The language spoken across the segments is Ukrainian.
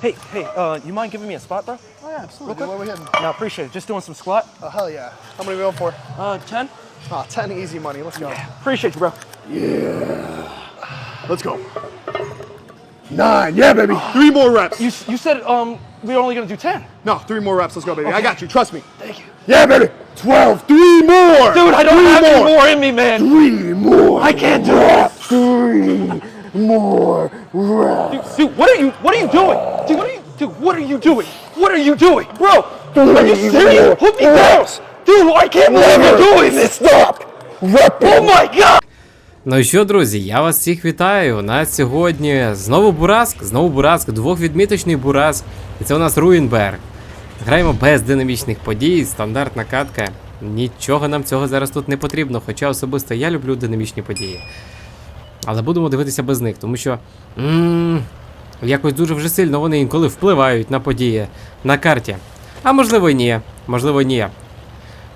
Hey, hey, uh, you mind giving me a spot, bro? Oh yeah, absolutely. Where we heading? No, appreciate it. Just doing some squat. Oh hell yeah. How many are we going for? Uh, 10? Oh, 10 easy money. Let's go. Appreciate you, bro. Yeah. Let's go. Nine. Yeah, baby. Three more reps. You, you said, um, we were only gonna do 10. No, three more reps. Let's go, baby. I got you. Trust me. Thank you. Yeah, baby. 12. Three more. Dude, I don't Three have any more. more in me, man. Three more. I can't do it. Three more reps. Dude, dude, what are you, what are you doing? Dude, what are you, dude, what are you doing? What are you doing? Bro, are you serious? Put me down. Dude, I can't believe you're doing this. Stop. Oh my God. Ну що, друзі, я вас всіх вітаю. У нас сьогодні знову Бураск, знову Бураск, двохвідміточний Бураск. І це у нас Руїнберг. Граємо без динамічних подій, стандартна катка. Нічого нам цього зараз тут не потрібно, хоча особисто я люблю динамічні події. Але будемо дивитися без них, тому що. м якось дуже вже сильно вони інколи впливають на події на карті. А можливо, ні. Можливо, ні.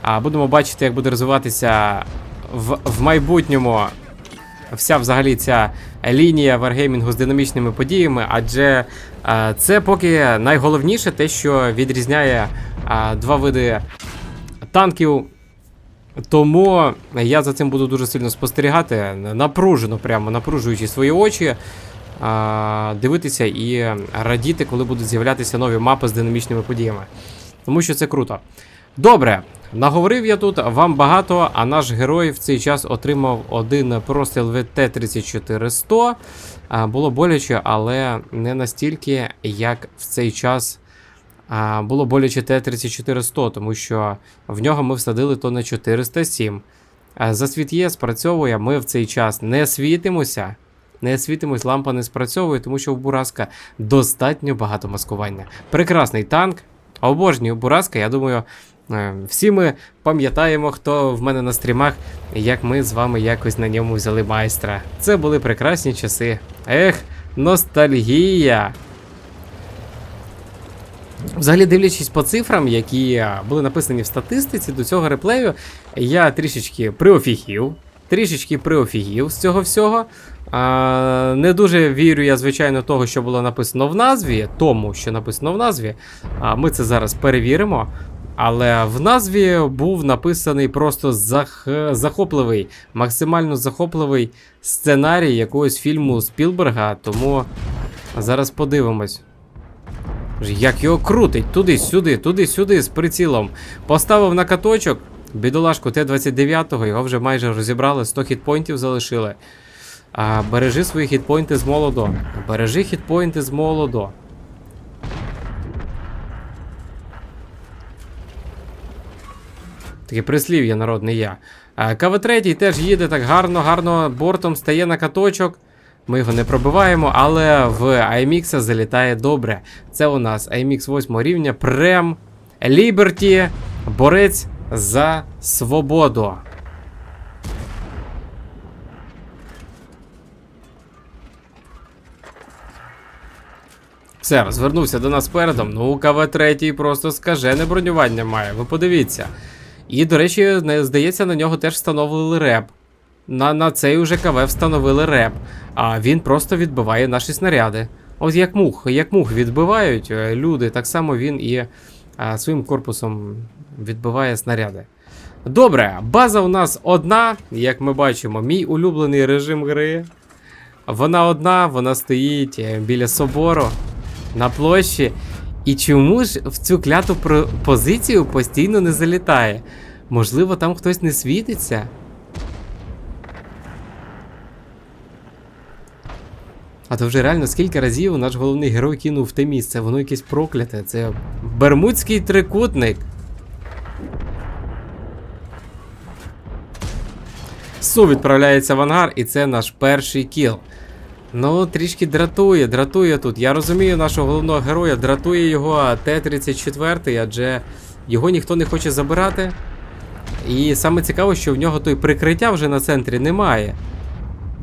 А будемо бачити, як буде розвиватися в, в майбутньому вся взагалі ця лінія варгеймінгу з динамічними подіями, адже е, це поки найголовніше те, що відрізняє е, два види танків. Тому я за цим буду дуже сильно спостерігати, напружено, прямо напружуючи свої очі, дивитися і радіти, коли будуть з'являтися нові мапи з динамічними подіями. Тому що це круто. Добре, наговорив я тут вам багато, а наш герой в цей час отримав один простріл від Т-34-100. Було боляче, але не настільки, як в цей час було боляче Т-34-100, тому що в нього ми всадили то на 407. А, Засвіт є, спрацьовує, ми в цей час не світимося. Не світимось, лампа не спрацьовує, тому що в Бураска достатньо багато маскування. Прекрасний танк, обожнюю Бураска, я думаю, е, всі ми пам'ятаємо, хто в мене на стрімах, як ми з вами якось на ньому взяли майстра. Це були прекрасні часи. Ех, ностальгія. Взагалі, дивлячись по цифрам, які були написані в статистиці до цього реплею, я трішечки приофігів. Трішечки приофігів з цього всього. А, не дуже вірю я, звичайно, того, що було написано в назві, тому, що написано в назві. А, ми це зараз перевіримо. Але в назві був написаний просто зах... захопливий, максимально захопливий сценарій якогось фільму Спілберга, тому зараз подивимось. Як його крутить туди-сюди, туди-сюди з прицілом. Поставив на каточок. Бідолашку Т-29, його вже майже розібрали, 100 хітпойнтів залишили. А, бережи свої хітпойнти з молодо. Бережи хітпойнти з молодо. Таке прислів'я народне я. КВ-3 теж їде так гарно, гарно бортом стає на каточок. Ми його не пробиваємо, але в IMX залітає добре. Це у нас IMX 8 рівня Прем Ліберті, борець за свободу. Все, розвернувся до нас передом. Ну, КВ-3 просто скажене бронювання має, ви подивіться. І, до речі, здається, на нього теж встановили реп. На, на цей уже КВ встановили реп, а він просто відбиває наші снаряди. От як мух, як мух відбивають е, люди, так само він і а, своїм корпусом відбиває снаряди. Добре, база у нас одна, як ми бачимо, мій улюблений режим гри. Вона одна, вона стоїть е, біля собору на площі. І чому ж в цю кляту позицію постійно не залітає? Можливо, там хтось не світиться? А то вже реально скільки разів наш головний герой кинув в те місце, воно якесь прокляте. Це Бермудський трикутник. Су відправляється в ангар, і це наш перший кіл. Ну, трішки дратує, дратує тут. Я розумію нашого головного героя, дратує його Т-34, адже його ніхто не хоче забирати. І саме цікаво, що в нього той прикриття вже на центрі немає.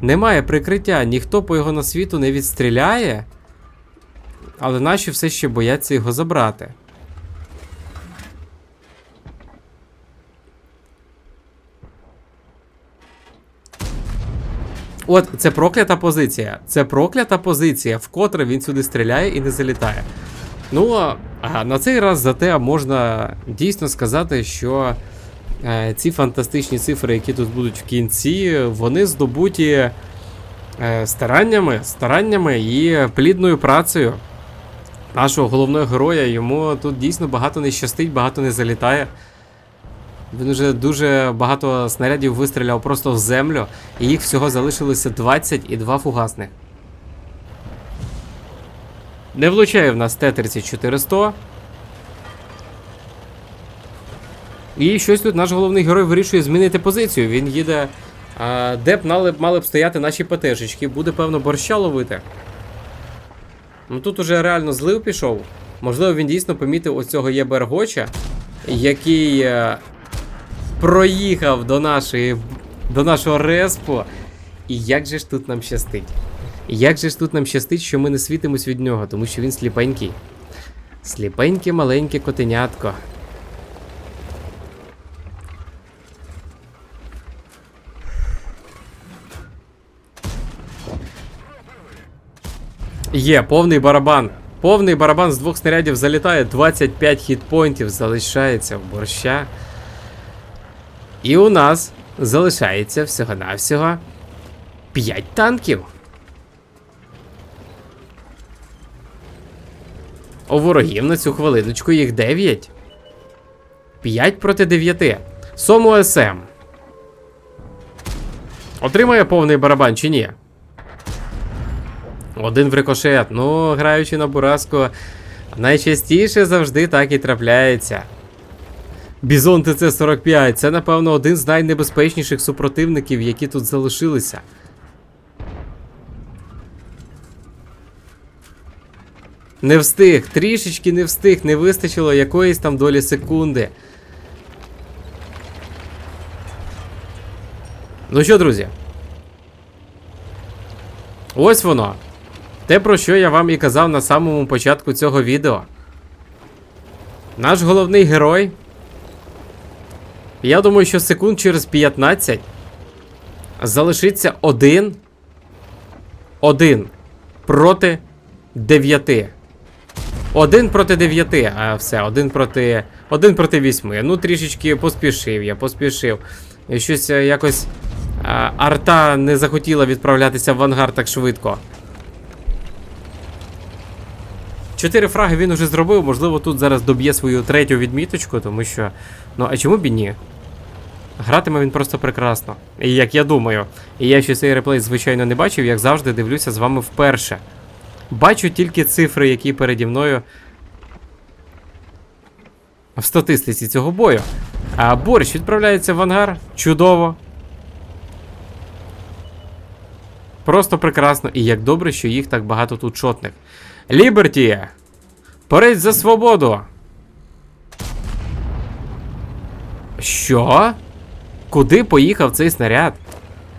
Немає прикриття, ніхто по його на світу не відстріляє. Але наші все ще бояться його забрати. От, це проклята позиція. Це проклята позиція, вкотре він сюди стріляє і не залітає. Ну, а- на цей раз зате можна дійсно сказати, що ці фантастичні цифри, які тут будуть в кінці, вони здобуті е, стараннями, стараннями і плідною працею нашого головного героя. Йому тут дійсно багато не щастить, багато не залітає. Він вже дуже багато снарядів вистріляв просто в землю, і їх всього залишилося 20 і 2 фугасних. Не влучає в нас Т-34-100. І щось тут наш головний герой вирішує змінити позицію. Він їде. А, де б мали, мали б стояти наші ПТшечки, буде, певно, борща ловити. Ну тут уже реально злив пішов. Можливо, він дійсно помітив ось цього Єбергоча, який е, проїхав до нашої до нашого респу. І як же ж тут нам щастить? Як же ж тут нам щастить, що ми не світимось від нього, тому що він сліпенький. Сліпеньке маленьке котенятко. Є, повний барабан. Повний барабан з двох снарядів залітає, 25 хітпоінтів залишається в борща. І у нас залишається всього-навсього 5 танків. У ворогів на цю хвилиночку їх 9. 5 проти 9. Сому СМ. Отримає повний барабан чи ні? Один в рикошет. Ну, граючи на Бураску, найчастіше завжди так і трапляється. Бізон ТЦ-45 це, напевно, один з найнебезпечніших супротивників, які тут залишилися. Не встиг, трішечки не встиг, не вистачило якоїсь там долі секунди. Ну що, друзі? Ось воно. Те, про що я вам і казав на самому початку цього відео. Наш головний герой. Я думаю, що секунд через 15 залишиться один. Один проти 9. Один проти 9, а все, один проти. Один проти 8. Ну, трішечки поспішив я, поспішив. Щось е, якось. а, арта не захотіла відправлятися в ангар так швидко. Чотири фраги він уже зробив, можливо, тут зараз доб'є свою третю відміточку, тому що. Ну, а чому б і ні? Гратиме він просто прекрасно. І як я думаю. І я ще цей реплей, звичайно, не бачив, як завжди дивлюся з вами вперше. Бачу тільки цифри, які переді мною. В статистиці цього бою. А борщ відправляється в ангар. Чудово. Просто прекрасно. І як добре, що їх так багато тут шотних. Ліберті! Перейдь за свободу! Що? Куди поїхав цей снаряд?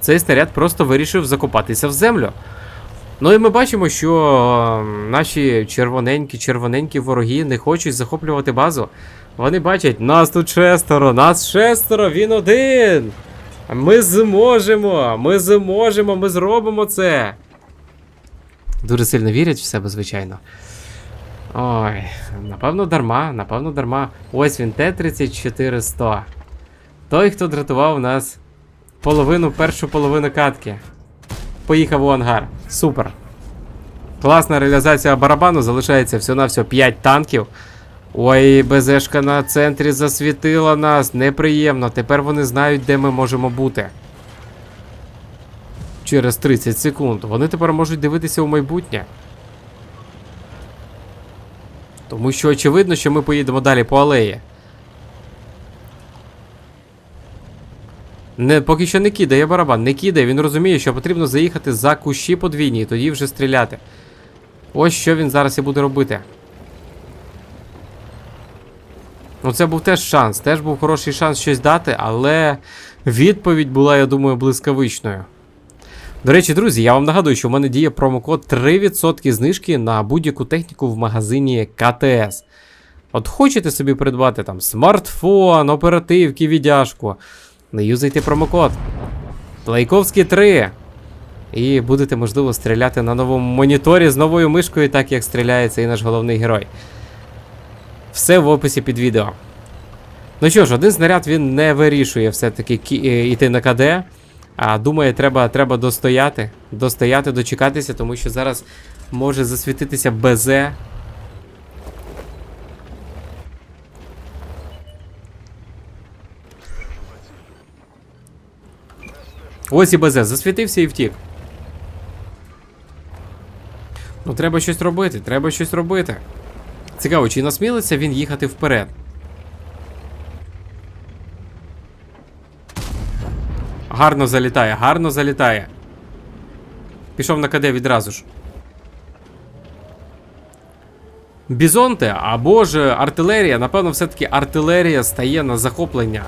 Цей снаряд просто вирішив закопатися в землю. Ну і ми бачимо, що ем, наші червоненькі, червоненькі вороги не хочуть захоплювати базу. Вони бачать, нас тут шестеро, нас шестеро, він один. Ми зможемо, ми зможемо, ми зробимо це. Дуже сильно вірять в себе, звичайно. Ой, напевно, дарма, напевно, дарма. Ось він, Т-34-100. Той, хто дратував нас половину, першу половину катки. Поїхав у ангар. Супер. Класна реалізація барабану, залишається всього-навсього 5 танків. Ой, БЗшка на центрі засвітила нас. Неприємно. Тепер вони знають, де ми можемо бути. Через 30 секунд. Вони тепер можуть дивитися у майбутнє. Тому що очевидно, що ми поїдемо далі по алеї. Не, поки що не кидає барабан, не кидає, він розуміє, що потрібно заїхати за кущі подвійні і тоді вже стріляти. Ось що він зараз і буде робити. Ну, це був теж шанс, теж був хороший шанс щось дати, але відповідь була, я думаю, блискавичною. До речі, друзі, я вам нагадую, що в мене діє промокод 3% знижки на будь-яку техніку в магазині КТС. От хочете собі придбати там смартфон, оперативки, віддяжку. Не юзайте промокод. Лайковський 3. І будете, можливо, стріляти на новому моніторі з новою мишкою, так як стріляє цей наш головний герой. Все в описі під відео. Ну що ж, один снаряд він не вирішує все-таки кі- е, йти на КД. А думає, треба, треба достояти, достояти, дочекатися, тому що зараз може засвітитися БЗ. Ось і БЗ, засвітився і втік. Ну, треба щось робити, треба щось робити. Цікаво, чи насмілиться він їхати вперед? Гарно залітає, гарно залітає. Пішов на КД відразу ж. Бізонте або ж артилерія, напевно, все-таки артилерія стає на захоплення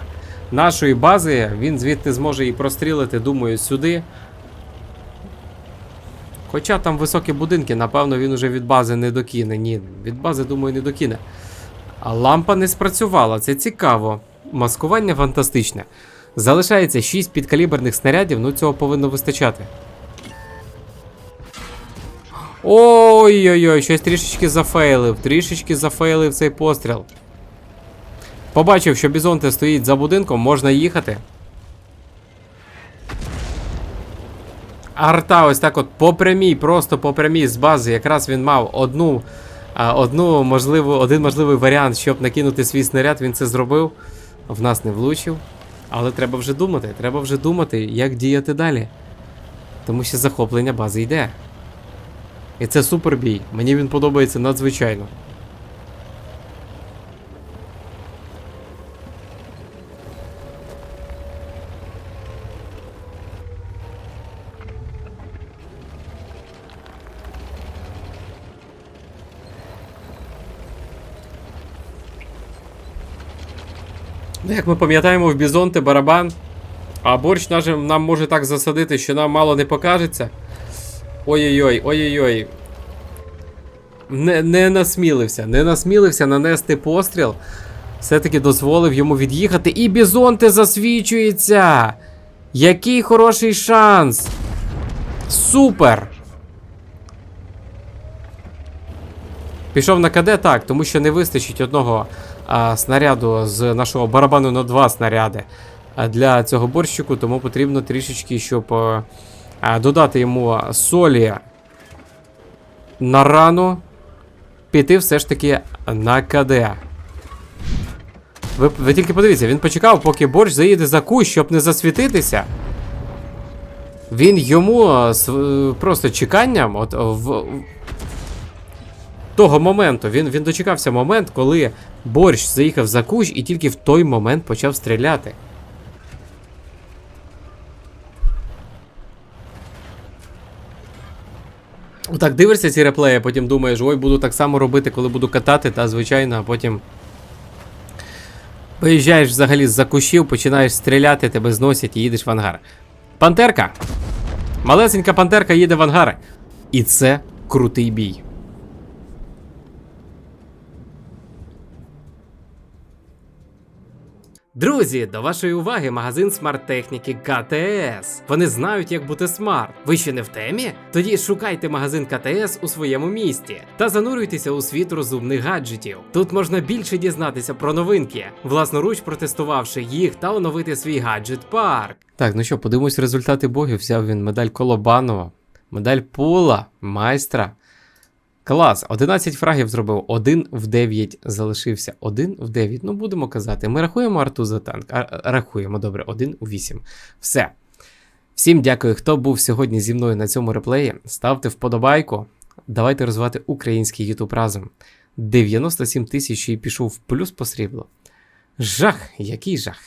нашої бази. Він звідти зможе і прострілити, думаю, сюди. Хоча там високі будинки, напевно, він уже від бази не докине. Ні, від бази, думаю, не докине. А лампа не спрацювала, це цікаво. Маскування фантастичне. Залишається 6 підкаліберних снарядів, ну цього повинно вистачати. Ой-ой-ой, щось трішечки зафейлив, трішечки зафейлив цей постріл. Побачив, що Бізонте стоїть за будинком, можна їхати. Арта ось так от по прямій, просто по прямій з бази. Якраз він мав одну, одну можливу, один можливий варіант, щоб накинути свій снаряд, він це зробив. В нас не влучив. Але треба вже думати, треба вже думати, як діяти далі. Тому що захоплення бази йде. І це супербій. Мені він подобається надзвичайно. Як ми пам'ятаємо, в Бізонте барабан. А борщ наш нам може так засадити, що нам мало не покажеться. Ой-ой-ой, ой-ой-ой. Не, не насмілився, не насмілився нанести постріл. Все-таки дозволив йому від'їхати. І Бізонте засвічується! Який хороший шанс! Супер! Пішов на КД так, тому що не вистачить одного снаряду з нашого барабану на два снаряди а, для цього борщику, тому потрібно трішечки, щоб а, а, додати йому солі на рану, піти все ж таки на КД. Ви, ви тільки подивіться, він почекав, поки борщ заїде за кущ, щоб не засвітитися. Він йому е, просто чеканням, от в, того моменту. Він, він дочекався момент, коли борщ заїхав за кущ і тільки в той момент почав стріляти. Отак дивишся ці реплеї, потім думаєш, ой, буду так само робити, коли буду катати, та звичайно, а потім. Виїжджаєш взагалі з-за кущів, починаєш стріляти, тебе зносять і їдеш в ангар. Пантерка! Малесенька пантерка їде в ангар. І це крутий бій. Друзі, до вашої уваги магазин смарт-техніки КТС. Вони знають, як бути смарт. Ви ще не в темі? Тоді шукайте магазин КТС у своєму місті та занурюйтеся у світ розумних гаджетів. Тут можна більше дізнатися про новинки, власноруч протестувавши їх та оновити свій гаджет парк. Так, ну що, подивимось результати богів. Взяв він медаль Колобанова, медаль Пула, майстра. Клас, 11 фрагів зробив, 1 в 9 залишився. 1 в 9. Ну, будемо казати. Ми рахуємо арту за танк. А, рахуємо, добре, 1 у 8. Все. Всім дякую, хто був сьогодні зі мною на цьому реплеї. Ставте вподобайку. Давайте розвивати український YouTube разом. 97 тисяч і пішов в плюс по сріблу. Жах, який жах.